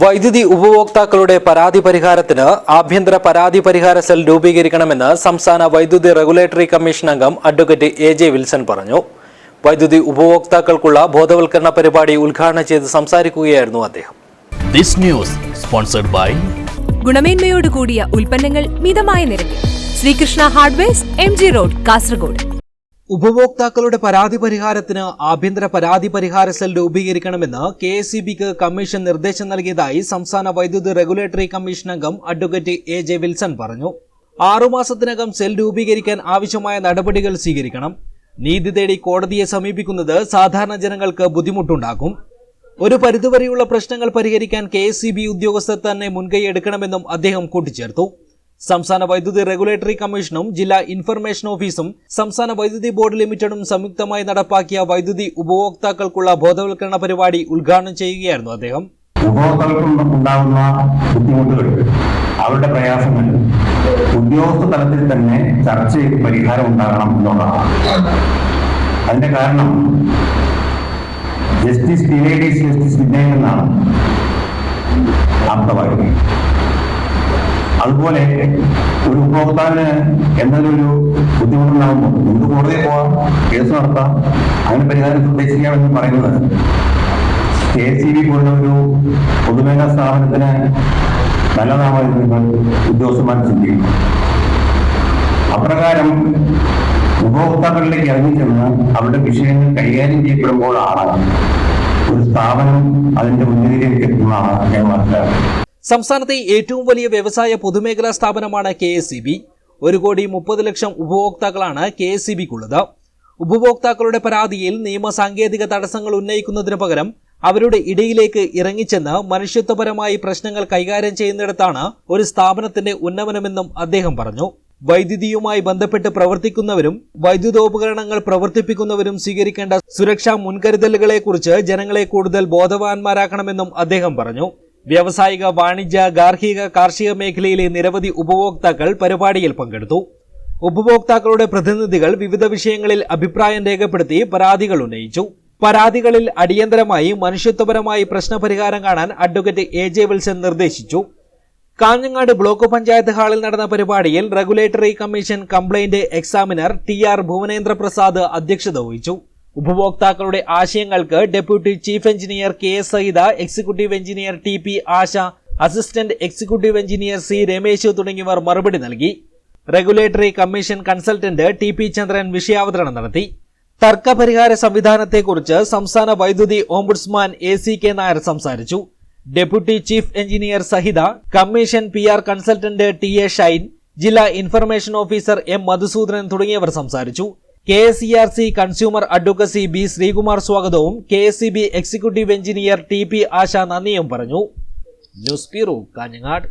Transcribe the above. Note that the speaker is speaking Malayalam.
വൈദ്യുതി ഉപഭോക്താക്കളുടെ പരാതി പരിഹാരത്തിന് ആഭ്യന്തര പരാതി പരിഹാര സെൽ രൂപീകരിക്കണമെന്ന് സംസ്ഥാന വൈദ്യുതി റെഗുലേറ്ററി കമ്മീഷൻ അംഗം അഡ്വക്കേറ്റ് എ ജെ വിൽസൺ പറഞ്ഞു. വൈദ്യുതി ഉപഭോക്താക്കൾക്കുള്ള ബോധവൽക്കരണ പരിപാടി ഉദ്ഘാടനം ചെയ്ത് സംസാരിക്കുകയായിരുന്നു അദ്ദേഹം. This news sponsored by ഗുണമേന്മയോട് കൂടിയ ഉൽപ്പന്നങ്ങൾ മിതമായ നിരക്കിൽ. Sreekrishna hardware M G road Kasaragod. ഉപഭോക്താക്കളുടെ പരാതി പരിഹാരത്തിന് ആഭ്യന്തര പരാതി പരിഹാര സെൽ രൂപീകരിക്കണമെന്ന് കെ എസ് കമ്മീഷൻ നിർദ്ദേശം നൽകിയതായി സംസ്ഥാന വൈദ്യുതി റെഗുലേറ്ററി കമ്മീഷൻ അംഗം അഡ്വക്കേറ്റ് എ ജെ വിൽസൺ പറഞ്ഞു. ആറുമാസത്തിനകം സെൽ രൂപീകരിക്കാൻ ആവശ്യമായ നടപടികൾ സ്വീകരിക്കണം. നീതി തേടി കോടതിയെ സമീപിക്കുന്നത് സാധാരണ ജനങ്ങൾക്ക് ബുദ്ധിമുട്ടുണ്ടാക്കും. ഒരു പരിധിവരെയുള്ള പ്രശ്നങ്ങൾ പരിഹരിക്കാൻ കെ ഉദ്യോഗസ്ഥർ തന്നെ മുൻകൈ എടുക്കണമെന്നും അദ്ദേഹം കൂട്ടിച്ചേർത്തു. സംസ്ഥാന വൈദ്യുതി റെഗുലേറ്ററി കമ്മീഷനും ജില്ലാ ഇൻഫർമേഷൻ ഓഫീസും സംസ്ഥാന വൈദ്യുതി ബോർഡ് ലിമിറ്റഡും സംയുക്തമായി നടപ്പാക്കിയ വൈദ്യുതി ഉപഭോക്താക്കൾക്കുള്ള ബോധവൽക്കരണ പരിപാടി ഉദ്ഘാടനം ചെയ്യുകയായിരുന്നു അദ്ദേഹം. ഉപഭോക്താക്കൾക്ക് ഉണ്ടാകുന്ന ബുദ്ധിമുട്ടുകൾ അവരുടെ പ്രയാസങ്ങൾ ഉദ്യോഗസ്ഥ തലത്തിൽ തന്നെ ചർച്ച ചെയ്ത് പരിഹാരം ഉണ്ടാകണം എന്നുള്ളതാണ്. അതിന്റെ കാരണം ജസ്റ്റിസ് ഡിവൈഡീസ് ജസ്റ്റിസ് വിനയൻ എന്നാണ്. അർത്ഥമാക്കുന്നത് അതുപോലെ ഒരു ഉപഭോക്താവിന് ഒരു ബുദ്ധിമുട്ടുണ്ടാകുമ്പോൾ നമുക്ക് കോടതിയിൽ പോവാം കേസ് നടത്താം അങ്ങനെ പരിഹാരം നിർദ്ദേശിക്കാം എന്ന് പറയുന്നത് കെ സി ബി പോലുള്ള ഒരു പൊതുമേഖലാ സ്ഥാപനത്തിന് നല്ലതാണെന്ന് ഉദ്യോഗസ്ഥന്മാർ ചിന്തിക്കുന്നു. അപ്രകാരം ഉപഭോക്താക്കളിലേക്ക് ഇറങ്ങിച്ചെന്ന് അവരുടെ വിഷയങ്ങൾ കൈകാര്യം ചെയ്യപ്പെടുമ്പോഴാണ് ഒരു സ്ഥാപനം അതിന്റെ ഉന്നതിയിലേക്ക് എത്തുന്നതാണ് ഞാൻ മനസ്സിലാക്കുന്നത്. സംസ്ഥാനത്തെ ഏറ്റവും വലിയ വ്യവസായ പൊതുമേഖലാ സ്ഥാപനമാണ് കെ എസ് ബി. ഒരു കോടി മുപ്പത് ലക്ഷം ഉപഭോക്താക്കളാണ് കെ എസ് ബിക്കുള്ളത്. ഉപഭോക്താക്കളുടെ പരാതിയിൽ നിയമ സാങ്കേതിക തടസ്സങ്ങൾ ഉന്നയിക്കുന്നതിന് പകരം അവരുടെ ഇടയിലേക്ക് ഇറങ്ങിച്ചെന്ന് മനുഷ്യത്വപരമായി പ്രശ്നങ്ങൾ കൈകാര്യം ചെയ്യുന്നിടത്താണ് ഒരു സ്ഥാപനത്തിന്റെ ഉന്നമനമെന്നും അദ്ദേഹം പറഞ്ഞു. വൈദ്യുതിയുമായി ബന്ധപ്പെട്ട് പ്രവർത്തിക്കുന്നവരും വൈദ്യുതോപകരണങ്ങൾ പ്രവർത്തിപ്പിക്കുന്നവരും സ്വീകരിക്കേണ്ട സുരക്ഷാ മുൻകരുതലുകളെക്കുറിച്ച് ജനങ്ങളെ കൂടുതൽ ബോധവാന്മാരാക്കണമെന്നും അദ്ദേഹം പറഞ്ഞു. വ്യാവസായിക വാണിജ്യ ഗാർഹിക കാർഷിക മേഖലയിലെ നിരവധി ഉപഭോക്താക്കൾ പരിപാടിയിൽ പങ്കെടുത്തു. ഉപഭോക്താക്കളുടെ പ്രതിനിധികൾ വിവിധ വിഷയങ്ങളിൽ അഭിപ്രായം രേഖപ്പെടുത്തി പരാതികൾ ഉന്നയിച്ചു. പരാതികളിൽ അടിയന്തരമായി മനുഷ്യത്വപരമായി പ്രശ്നപരിഹാരം കാണാൻ അഡ്വക്കേറ്റ് എ ജെ വിൽസൺ നിർദ്ദേശിച്ചു. കാഞ്ഞങ്ങാട് ബ്ലോക്ക് പഞ്ചായത്ത് ഹാളിൽ നടന്ന പരിപാടിയിൽ regulatory commission complaint examiner T R Bhuvanendra Prasad അധ്യക്ഷത വഹിച്ചു. ഉപഭോക്താക്കളുടെ ആശയങ്ങൾക്ക് deputy chief engineer K S Sahitha executive engineer T P Asha assistant executive engineer C Ramesh തുടങ്ങിയവർ മറുപടി നൽകി. Regulatory commission consultant T P Chandran വിഷയാവതരണം നടത്തി. തർക്കപരിഹാര സംവിധാനത്തെക്കുറിച്ച് സംസ്ഥാന വൈദ്യുതി ombudsman A C K Nair സംസാരിച്ചു. Deputy chief engineer Sahitha commission P R consultant T A Shine ജില്ലാ ഇൻഫർമേഷൻ ഓഫീസർ എം മധുസൂദനൻ തുടങ്ങിയവർ സംസാരിച്ചു. K S C R C consumer advocacy B Sreekumar സ്വാഗതവും K S C B executive engineer T P Asha നന്ദിയും പറഞ്ഞു. News bureau Kanhangad.